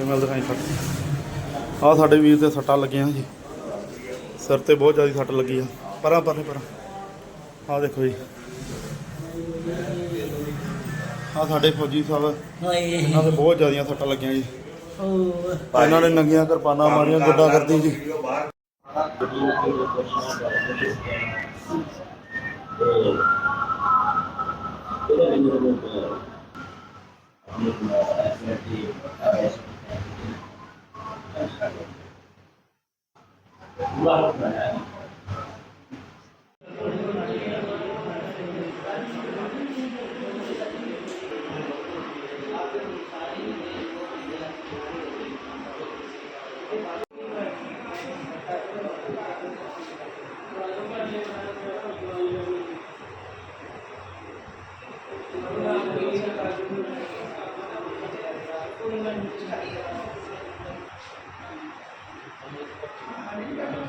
ਮਿਲ ਦਿਖਾਈ ਸੱਟ ਆ ਸਾਡੇ ਵੀਰ ਤੇ ਸੱਟਾਂ ਲੱਗੀਆਂ ਜੀ। ਸਿਰ ਤੇ ਬਹੁਤ ਜ਼ਿਆਦਾ ਸੱਟ ਲੱਗੀ ਆ। ਪਰਾਂ ਪਰਾਂ ਪਰਾਂ। ਆ ਦੇਖੋ ਜੀ। ਆ ਸਾਡੇ ਫੌਜੀ ਸਾਹਿਬ, ਇਹਨਾਂ ਦੇ ਬਹੁਤ ਜ਼ਿਆਦੀਆਂ ਸੱਟਾਂ ਲੱਗੀਆਂ ਜੀ। ਇਹਨਾਂ ਨੇ ਨੰਗੀਆਂ ਕਿਰਪਾਨਾਂ ਮਾਰੀਆਂ, ਗੁੱਡਾ ਕਰਦੀ ਜੀ। ਪੂਰਾ ਹੁੰਦਾ ਹੈ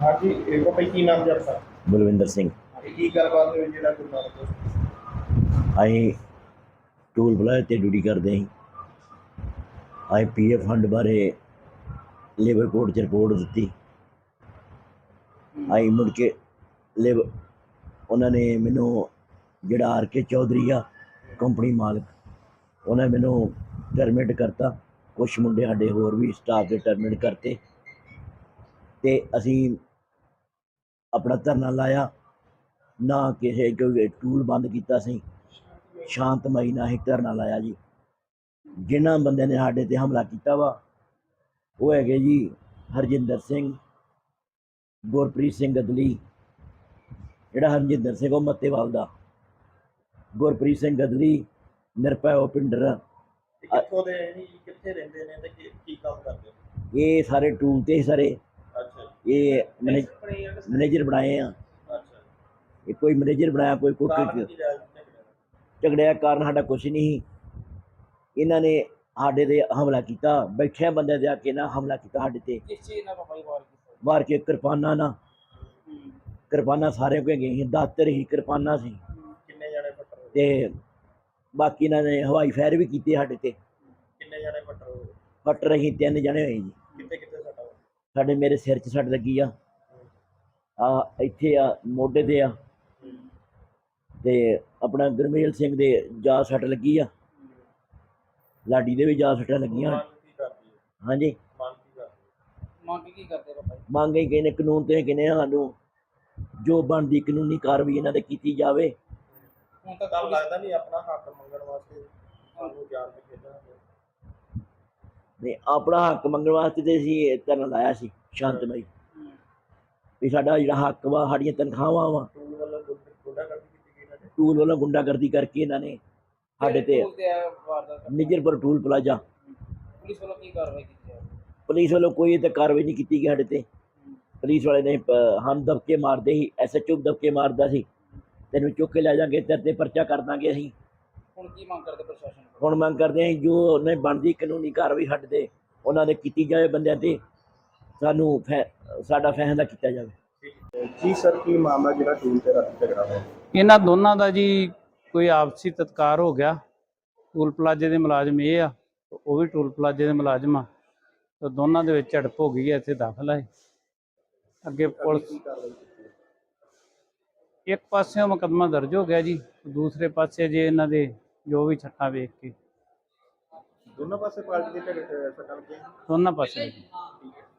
ਹਾਂਜੀ ਇਹ ਕੀ ਨਾਮ ਬਲਵਿੰਦਰ ਸਿੰਘ। ਇਹ ਕੀ ਗੱਲਬਾਤ ਹੋਈ ਜਿਹੜਾ ਗੁਰੂ ਨਾਨਕ ਦੇਵ ਅਸੀਂ ਟੂਲ ਪਲਾਜ਼ਾ ਤੇ ਡਿਊਟੀ ਕਰਦੇ ਸੀ। ਅਸੀਂ ਪੀਐਫ ਫੰਡ ਬਾਰੇ ਲੇਬਰ ਕੋਰਟ 'ਚ ਰਿਪੋਰਟ ਦਿੱਤੀ। ਅਸੀਂ ਮੁੜ ਕੇ ਲੇਬਰ ਉਹਨਾਂ ਨੇ ਮੈਨੂੰ ਜਿਹੜਾ ਆਰ ਕੇ ਚੌਧਰੀ ਆ ਕੰਪਨੀ ਮਾਲਕ ਉਹਨੇ ਮੈਨੂੰ ਟਰਮੀਨੇਟ ਕਰਤਾ। ਕੁਝ ਮੁੰਡੇ ਸਾਡੇ ਹੋਰ ਵੀ ਸਟਾਫ ਦੇ ਟਰਮੀਨੇਟ ਕਰਤੇ। ਤੇ ਅਸੀਂ ਆਪਣਾ ਧਰਨਾ ਲਾਇਆ। ਨਾ ਕਿਸੇ ਕੋਈ ਟੂਲ ਬੰਦ ਕੀਤਾ ਸੀ। ਸ਼ਾਂਤਮਈ ਨਾਲ ਹੀ ਧਰਨਾ ਲਾਇਆ ਜੀ। ਜਿਨ੍ਹਾਂ ਬੰਦਿਆਂ ਨੇ ਸਾਡੇ ਤੇ ਹਮਲਾ ਕੀਤਾ ਵਾ ਉਹ ਹੈਗੇ ਜੀ ਹਰਜਿੰਦਰ ਸਿੰਘ ਗੁਰਪ੍ਰੀਤ ਸਿੰਘ ਅਦਲੀ ਜਿਹੜਾ ਹਰਜਿੰਦਰ ਸਿੰਘ ਉਹ ਮੱਤੇਵਾਲ ਦਾ। ਗੁਰਪ੍ਰੀਤ ਸਿੰਘ ਅਦਲੀ ਨਿਰਭੈ ਉਪਿੰਦਰ ਇਹ ਕਿੱਥੋਂ ਦੇ ਕਿੱਥੇ ਰਹਿੰਦੇ ਨੇ ਤੇ ਕੀ ਕੀ ਕੰਮ ਕਰਦੇ ਨੇ? ਇਹ ਸਾਰੇ ਟੂਲ ਤੇ ਸਾਰੇ। ਅੱਛਾ ਜੀ ਇਹ ਮੈਨੇ- ਮੈਨੇਜਰ ਬਣਾਏ ਆ ਅੱਛਾ ਇਹ ਕੋਈ ਮੈਨੇਜਰ ਬਣਾਇਆ ਕੋਈ ਕੋਈ ਕਾਰਨ ਕੀ ਰਿਹਾ ਜੀ ਝਗੜਿਆ ਕਾਰਨ ਸਾਡਾ ਕੁਝ ਨਹੀਂ ਸੀ। ਇਹਨਾਂ ਨੇ ਸਾਡੇ ਤੇ ਹਮਲਾ ਕੀਤਾ ਬੈਠਿਆ ਬੰਦੇ ਦੇ ਆ ਕੇ ਨਾ ਹਮਲਾ ਕੀਤਾ ਸਾਡੇ ਤੇ ਕਿਸ ਚੀਜ਼ ਨਾਲ ਭਾਈ ਵਾਰ ਕੀਤਾ ਮਾਰ ਕੇ ਕਿਰਪਾਨਾਂ ਨਾ ਕਿਰਪਾਨਾਂ ਸਾਰੇ ਕੋਲ ਗਈ ਸੀ ਦਾਤਰ ਹੀ ਕਿਰਪਾਨਾਂ ਸੀ ਕਿੰਨੇ ਜਣੇ ਫੱਟਰ ਹੋਏ ਤੇ ਬਾਕੀ ਇਹਨਾਂ ਨੇ ਹਵਾਈ ਫਾਇਰ ਵੀ ਕੀਤੇ ਸਾਡੇ ਤੇ ਕਿੰਨੇ ਜਣੇ ਫੱਟਰ ਹੋਏ ਫਟ ਰਹੀ ਤਿੰਨ ਜਣੇ ਹੋਏ ਜੀ ਕਿੱਥੇ ਕਿੱਥੇ ਸੱਟਾ ਹੋਇਆ ਸਾਡੇ ਮੇਰੇ ਸਿਰ 'ਚ ਸੱਟ ਲੱਗੀ ਆ। ਆ ਇੱਥੇ ਆ ਮੋਢੇ ਤੇ ਆ। ਤੇ ਆਪਣਾ ਗੁਰਮੇਲ ਸਿੰਘ ਦੇ ਜਾ ਸੱਟ ਲੱਗੀ ਆ। ਲਾਡੀ ਦੇ ਵੀ ਜਾ ਸੱਟਾਂ ਲੱਗੀਆਂ। ਹਾਂਜੀ। ਮੰਗ ਕੀ ਕਰਦੀ ਹੋ? ਭਾਈ ਮੰਗ ਹੀ ਕਹਿੰਦੇ ਕਾਨੂੰਨ ਤੇ ਕਹਿੰਦੇ ਸਾਨੂੰ ਜੋ ਬਣਦੀ ਕਾਨੂੰਨੀ ਕਾਰਵਾਈ ਇਹਨਾਂ ਤੇ ਕੀਤੀ ਜਾਵੇ। ਹੁਣ ਤੱਕ ਤੁਹਾਨੂੰ ਲੱਗਦਾ ਨਹੀਂ ਆਪਣਾ ਹੱਕ ਮੰਗਣ ਵਾਸਤੇ। ਸਾਨੂੰ ਜਾਣ ਕੇ ਖੇਡਾਂਗੇ। ਨੇ ਆਪਣਾ ਹੱਕ ਮੰਗਣ ਵਾਸਤੇ ਤੇ ਅਸੀਂ ਇਹ ਧਰਨਾ ਲਾਇਆ ਸੀ ਸ਼ਾਂਤਮਈ ਵੀ ਸਾਡਾ ਜਿਹੜਾ ਹੱਕ ਵਾ ਸਾਡੀਆਂ ਤਨਖਾਹਾਂ ਵਾ ਟੂਲ ਵੱਲੋਂ ਗੁੰਡਾ ਕਰਦੀ ਕੀਤੀ ਗਈ ਇਹਨਾਂ ਨੇ ਟੂਲ ਵੱਲੋਂ ਗੁੰਡਾਗਰਦੀ ਕਰਕੇ ਇਹਨਾਂ ਨੇ ਸਾਡੇ ਤੇ ਪੁਲਿਸ ਤੇ ਆ ਵਾਰਦਾਤ ਨਿਜਰਪੁਰ ਟੂਲ ਪਲਾਜ਼ਾ ਪੁਲਿਸ ਵੱਲੋਂ ਕੀ ਕਾਰਵਾਈ ਕੀਤੀ ਹੈ ਪੁਲਿਸ ਵੱਲੋਂ ਕੋਈ ਤੇ ਕਾਰਵਾਈ ਨਹੀਂ ਕੀਤੀ ਗਈ ਸਾਡੇ ਤੇ ਪੁਲਿਸ ਵਾਲੇ ਨੇ ਅਹ, ਹਨ ਦਬਕੇ ਮਾਰਦੇ ਸੀ ਐਸਐਚਓ ਦਬਕੇ ਮਾਰਦਾ ਸੀ ਤੈਨੂੰ ਚੁੱਕ ਕੇ ਲੈ ਜਾਾਂਗੇ ਤੇਰੇ ਤੇ ਪਰਚਾ ਕਰ ਦਾਂਗੇ ਅਸੀਂ ਹੁਣ ਕੀ ਮੰਗ ਕਰਦੇ ਪ੍ਰਸ਼ਾਸਨ ਕੋਲ ਹੁਣ ਮੰਗ ਕਰਦੇ ਹਾਂ ਜੋ ਉਹਨੇ ਬਣਦੀ ਕਾਨੂੰਨੀ ਕਾਰਵਾਈ ਸਾਡੇ ਤੇ ਉਹਨਾਂ ਨੇ ਕੀਤੀ ਜਾਵੇ ਬੰਦਿਆਂ ਤੇ ਸਾਨੂੰ ਸਾਡਾ ਫੈਸਲਾ ਕੀਤਾ ਜਾਵੇ। ਜੀ ਸਰ ਕੀ ਮਾਮਲਾ ਜਿਹੜਾ ਟੂਲ ਤੇ ਰਾਤੀ ਝਗੜਾ ਹੋਇਆ? ਇਹਨਾਂ ਦੋਨਾਂ ਦਾ ਜੀ ਕੋਈ ਆਪਸੀ ਤਤਕਾਰ ਹੋ ਗਿਆ। ਟੂਲ ਪਲਾਜ਼ੇ ਦੇ ਮੁਲਾਜ਼ਮ ਇਹ ਆ ਉਹ ਵੀ ਟੂਲ ਪਲਾਜ਼ੇ ਦੇ ਮੁਲਾਜ਼ਮ ਆ। ਤੇ ਦੋਨਾਂ ਦੇ ਵਿੱਚ ਝੜਪ ਹੋ ਗਈ ਹੈ ਇੱਥੇ ਦਾਖਲ ਹੈ ਅੱਗੇ ਪੁਲਿਸ ਇੱਕ ਪਾਸਿਓਂ ਮੁਕੱਦਮਾ ਦਰਜ ਹੋ ਗਿਆ ਜੀ ਦੂਸਰੇ ਪਾਸੇ ਜੇ ਇਹਨਾਂ ਦੇ ਜੋ ਵੀ ਛੱਟਾਂ ਵੇਖ ਕੇ। ਦੋਨੋਂ ਪਾਸੇ ਪਾਰਟੀ ਦੇ ਝਗੜੇ ਸੱਟਾਂ ਲੱਗੀਆਂ? ਦੋਨਾਂ ਪਾਸੇ। ਠੀਕ ਹੈ।